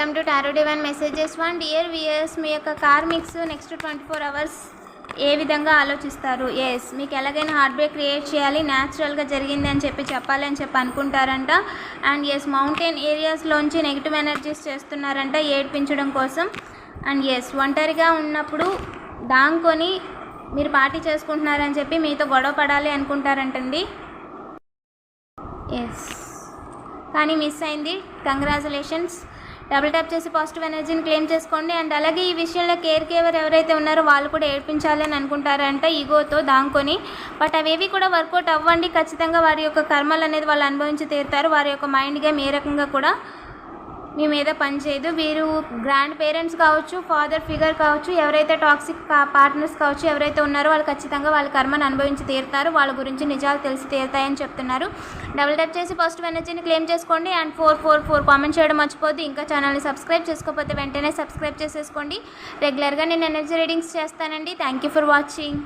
Welcome to tarot divine messages one dear viewers మీ యొక్క karmics next twenty four hours ఏ విధంగా ఆలోచిస్తారు? Yes మీకు ఎలాగైనా హార్ట్ బ్రేక్ క్రియేట్ చేయాలి న్యాచురల్గా జరిగింది అని చెప్పి చెప్పాలి అని చెప్పి అనుకుంటారంట. అండ్ ఎస్ మౌంటైన్ ఏరియాస్లోంచి నెగిటివ్ ఎనర్జీస్ చేస్తున్నారంట ఏడ్పించడం కోసం. అండ్ ఎస్ ఒంటరిగా ఉన్నప్పుడు దాంకొని మీరు పార్టీ చేసుకుంటున్నారని చెప్పి మీతో గొడవ పడాలి అనుకుంటారంటండి. ఎస్ కానీ మిస్ అయింది. కంగ్రాచులేషన్స్ డబుల్ ట్యాప్ చేసి పాజిటివ్ ఎనర్జీని క్లెయిమ్ చేసుకోండి. అండ్ అలాగే ఈ విషయంలో కేర్ కేవర్ ఎవరైతే ఉన్నారో వాళ్ళు కూడా ఏడ్పించాలి అని అనుకుంటారంట ఈగోతో దాంకొని. బట్ అవేవి కూడా వర్కౌట్ అవ్వండి. ఖచ్చితంగా వారి యొక్క కర్మలు అనేది వాళ్ళు అనుభవించి తీరుతారు. వారి యొక్క మైండ్ గేమ్ ఏ రకంగా కూడా మీ మీద పనిచేయదు వీరు గ్రాండ్ పేరెంట్స్ కావచ్చు ఫాదర్ ఫిగర్ కావచ్చు ఎవరైతే టాక్సిక్ పార్ట్నర్స్ కావచ్చు ఎవరైతే ఉన్నారో వాళ్ళు ఖచ్చితంగా వాళ్ళ కర్మను అనుభవించి తీరుతారు. వాళ్ళ గురించి నిజాలు తెలిసి తీరుతాయని చెప్తున్నారు. డబుల్ టైప్ చేసి పాజిటివ్ ఎనర్జీని క్లెయిమ్ చేసుకోండి. And four four four comment చేయడం మర్చిపోద్దు ఇంకా ఛానల్ని సబ్స్క్రైబ్ చేసుకోకపోతే వెంటనే సబ్స్క్రైబ్ చేసేసుకోండి. రెగ్యులర్గా నేను ఎనర్జీ రీడింగ్స్ చేస్తానండి. Thank you for watching